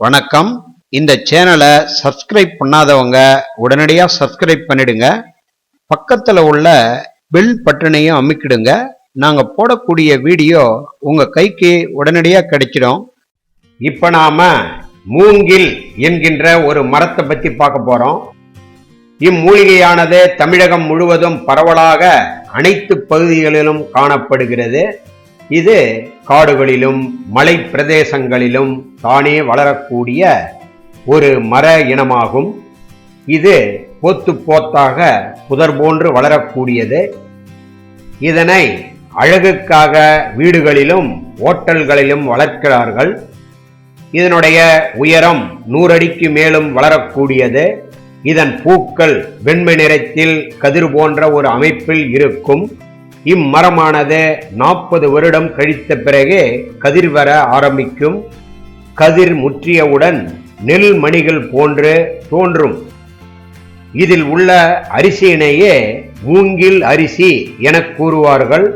வணக்கம். இந்த சேனலை சப்ஸ்கிரைப் பண்ணாதவங்க உடனடியாக சப்ஸ்கிரைப் பண்ணிடுங்க. பக்கத்தில் உள்ள பெல் பட்டனையும் அமைக்கிடுங்க. நாங்கள் போடக்கூடிய வீடியோ உங்கள் கைக்கு உடனடியாக கிடைச்சிடும். இப்போ நாம் மூங்கில் என்கின்ற ஒரு மரத்தை பற்றி பார்க்க போகிறோம் இம்மூலிகையானது தமிழகம் முழுவதும் பரவலாக அனைத்து பகுதிகளிலும் காணப்படுகிறது. இது காடுகளிலும் மலை பிரதேசங்களிலும் தானே வளரக்கூடிய ஒரு மர இனமாகும். இது போத்து போத்தாக புதர் போன்று வளரக்கூடியது. இதனை அழகுக்காக வீடுகளிலும் ஓட்டல்களிலும் வளர்க்கிறார்கள். இதனுடைய உயரம் நூறடிக்கு மேலும் வளரக்கூடியது. இதன் பூக்கள் வெண்மை நிறத்தில் கதிர் போன்ற ஒரு அமைப்பில் இருக்கும். இம்மரமானது நாற்பது வருடம் கழித்த பிறகே கதிர் வர ஆரம்பிக்கும். கதிர் முற்றியவுடன் நெல் மணிகள் போன்று தோன்றும். இதில் உள்ள அரிசியினையே மூங்கில் அரிசி என கூறுவார்கள்.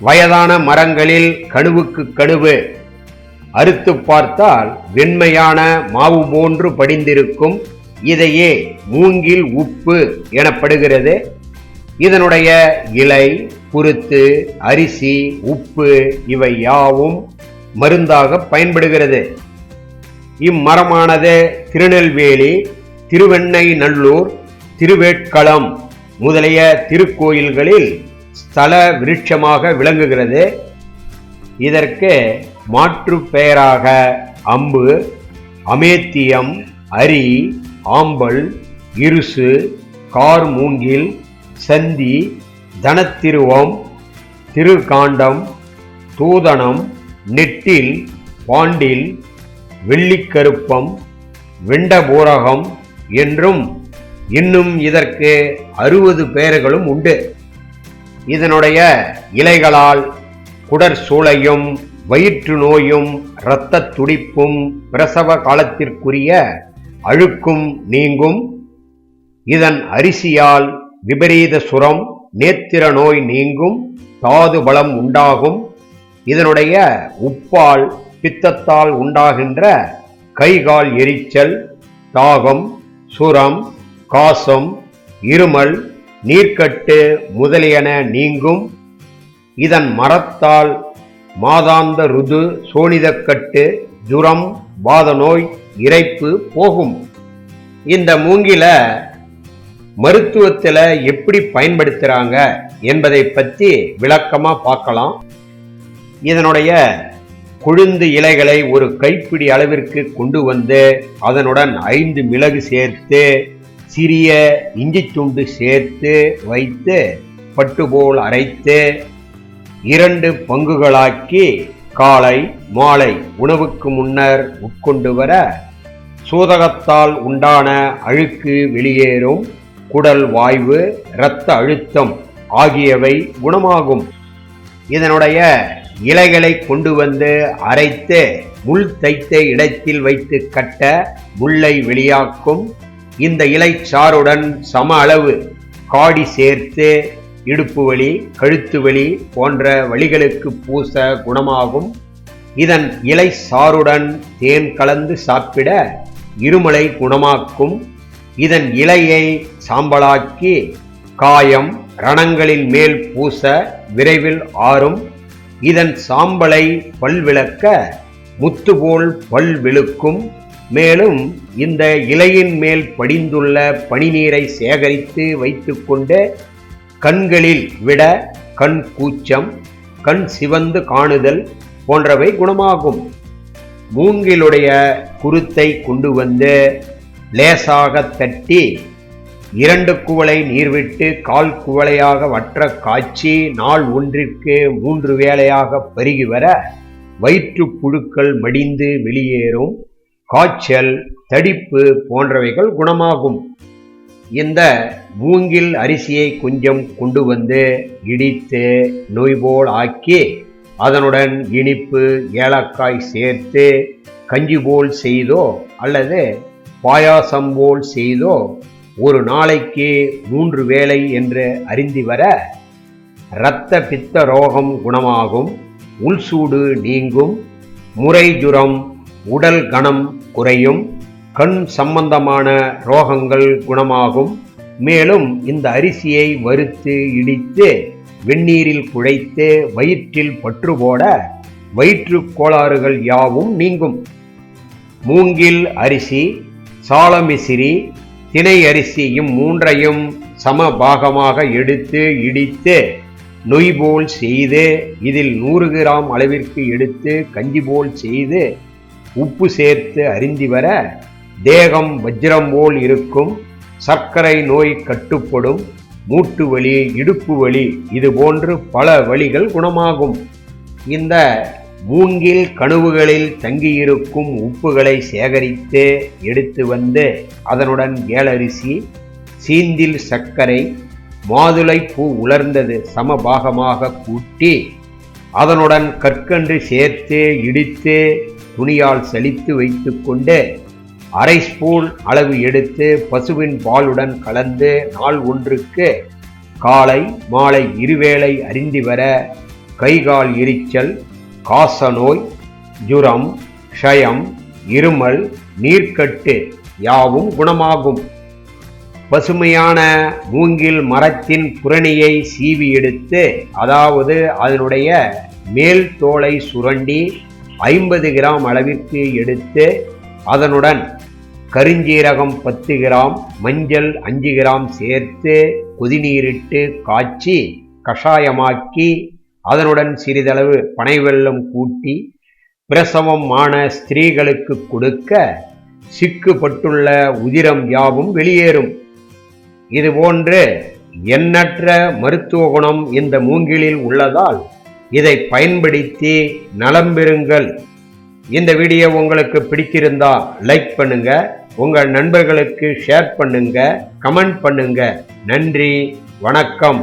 வயதான மரங்களில் கணுவுக்கு கணுவு. அறுத்து பார்த்தால் வெண்மையான மாவு போன்று படிந்திருக்கும். இதையே மூங்கில் உப்பு எனப்படுகிறது. இதனுடைய இலை குருத்து அரிசி உப்பு இவை யாவும் மருந்தாக பயன்படுகிறது. இம்மரமானது திருநெல்வேலி திருவெண்ணை நல்லூர் திருவேட்களம் முதலிய திருக்கோயில்களில் ஸ்தல விருட்சமாக விளங்குகிறது. இதற்கு மாற்று பெயராக அம்பு அமேத்தியம் அரி ஆம்பல் இருசு கார் மூங்கில் சந்தி தனத்திருவம் திருகாண்டம் தூதனம் நெட்டில் பாண்டில் வெள்ளிக்கருப்பம் வெண்டபூரகம் என்றும் இன்னும் இதற்கு அறுபது பெயர்களும் உண்டு. இதனுடைய இலைகளால் குடற் சூளையும் வயிற்று நோயும் இரத்த துடிப்பும் பிரசவ காலத்திற்குரிய அழுக்கும் நீங்கும். இதன் அரிசியால் விபரீத சுரம் நேத்திர நோய் நீங்கும் தாது பலம் உண்டாகும். இதனுடைய உப்பால் பித்தத்தால் உண்டாகின்ற கைகால் எரிச்சல் தாகம் சுரம் காசம் இருமல் நீர்க்கட்டு முதலியன நீங்கும். இதன் மரத்தால் மாதாந்த ருது சோனிதக்கட்டு ஜுரம் வாத நோய் இறைப்பு போகும். இந்த மூங்கில மருத்துவத்தில் எப்படி பயன்படுத்துகிறாங்க என்பதை பற்றி விளக்கமாக பார்க்கலாம். இதனுடைய கொழுந்து இலைகளை ஒரு கைப்பிடி அளவிற்கு கொண்டு வந்து அதனுடன் ஐந்து மிளகு சேர்த்து சிறிய இஞ்சி துண்டு சேர்த்து வைத்து பட்டுபோல் அரைத்து இரண்டு பங்குகளாக்கி காலை மாலை உணவுக்கு முன்னர் உட்கொண்டு வர சூதகத்தால் உண்டான அழுக்கு வெளியேறும். குடல் வாய்வு இரத்த அழுத்தம் ஆகியவை குணமாகும். இதனுடைய இலைகளை கொண்டு வந்து அரைத்து முள் தைத்த இடத்தில் வைத்து கட்ட முள்ளை வெளியாக்கும். இந்த இலை சாறுடன் சம அளவு காடி சேர்த்து இடுப்பு வலி கழுத்து வலி போன்ற வழிகளுக்கு பூச குணமாகும். இதன் இலை சாறுடன் தேன் கலந்து சாப்பிட இருமலை குணமாக்கும். இதன் இலையை சாம்பலாக்கி காயம் ரணங்களின் மேல் பூச விரைவில் ஆறும். இதன் சாம்பலை பல்விளக்க முத்துபோல் பல் விழுக்கும். மேலும் இந்த இலையின் மேல் படிந்துள்ள பனிநீரை சேகரித்து வைத்துக்கொண்டு கண்களில் விட கண் கூச்சம் கண் சிவந்து காணுதல் போன்றவை குணமாகும். மூங்கிலுடைய குருத்தை கொண்டு வந்து லேசாக தட்டி இரண்டு குவளை நீர் விட்டு கால் குவளையாக வற்ற காய்ச்சி நாள் ஒன்றிற்கு மூன்று வேளையாக பருகி வர வயிற்று புழுக்கள் மடிந்து வெளியேறும். காய்ச்சல் தடிப்பு போன்றவைகள் குணமாகும். இந்த மூங்கில் அரிசியை கொஞ்சம் கொண்டு வந்து இடித்து நோய்போல் ஆக்கி அதனுடன் இனிப்பு ஏலக்காய் சேர்த்து கஞ்சி போல் செய்தோ அல்லது பாயாசம் போல் செய்தோ ஒரு நாளைக்கு மூன்று வேளை என்று அறிந்து வர இரத்த பித்த ரோகம் குணமாகும் உள்சூடு நீங்கும் முறை ஜுரம் உடல் கணம் குறையும் கண் சம்பந்தமான ரோகங்கள் குணமாகும். மேலும் இந்த அரிசியை வறுத்து இடித்து வெந்நீரில் குழைத்து வயிற்றில் பற்று போட வயிற்றுக் கோளாறுகள் யாவும் நீங்கும். மூங்கில் அரிசி சாலமிசிறி தினை அரிசியும் மூன்றையும் சம பாகமாக எடுத்து இடித்து நொய் போல் செய்து இதில் நூறு கிராம் அளவிற்கு எடுத்து கஞ்சி போல் செய்து உப்பு சேர்த்து அறிந்தி வர தேகம் வஜ்ரம் போல் இருக்கும் சர்க்கரை நோய் கட்டுப்படும் மூட்டு வலி இடுப்பு வலி இது போன்று பல வழிகள் குணமாகும். இந்த மூங்கில் கணுவுகளில் தங்கியிருக்கும் உப்புகளை சேகரித்து எடுத்து வந்து அதனுடன் ஏலரிசி சீந்தில் சர்க்கரை மாதுளை பூ உலர்ந்தது சமபாகமாக கூட்டி அதனுடன் கற்கண்டு சேர்த்து இடித்து துணியால் சலித்து வைத்துக்கொண்டு அரை ஸ்பூன் அளவு எடுத்து பசுவின் பாலுடன் கலந்து நாள் ஒன்றுக்கு காலை மாலை இருவேளை அறிந்து வர கைகால் எரிச்சல் காசநோய் ஜுரம் க்ஷயம் இருமல் நீர்க்கட்டு யாவும் குணமாகும். பசுமையான மூங்கில் மரத்தின் புரணியை சீவி எடுத்து அதாவது அதனுடைய மேல் தோலை சுரண்டி ஐம்பது கிராம் அளவிற்கு எடுத்து அதனுடன் கருஞ்சீரகம் பத்து கிராம் மஞ்சள் அஞ்சு கிராம் சேர்த்து கொதிநீரிட்டு காய்ச்சி கஷாயமாக்கி அதனுடன் சிறிதளவு பனைவெல்லம் கூட்டி பிரசவம் ஆன ஸ்திரீகளுக்கு கொடுக்க சிக்குப்பட்டுள்ள உதிரம் யாவும் வெளியேறும். இதுபோன்று எண்ணற்ற மருத்துவ குணம் இந்த மூங்கிலில் உள்ளதால் இதை பயன்படுத்தி நலம் பெறுங்கள். இந்த வீடியோ உங்களுக்கு பிடிச்சிருந்தா லைக் பண்ணுங்க உங்கள் நண்பர்களுக்கு ஷேர் பண்ணுங்க கமெண்ட் பண்ணுங்க. நன்றி வணக்கம்.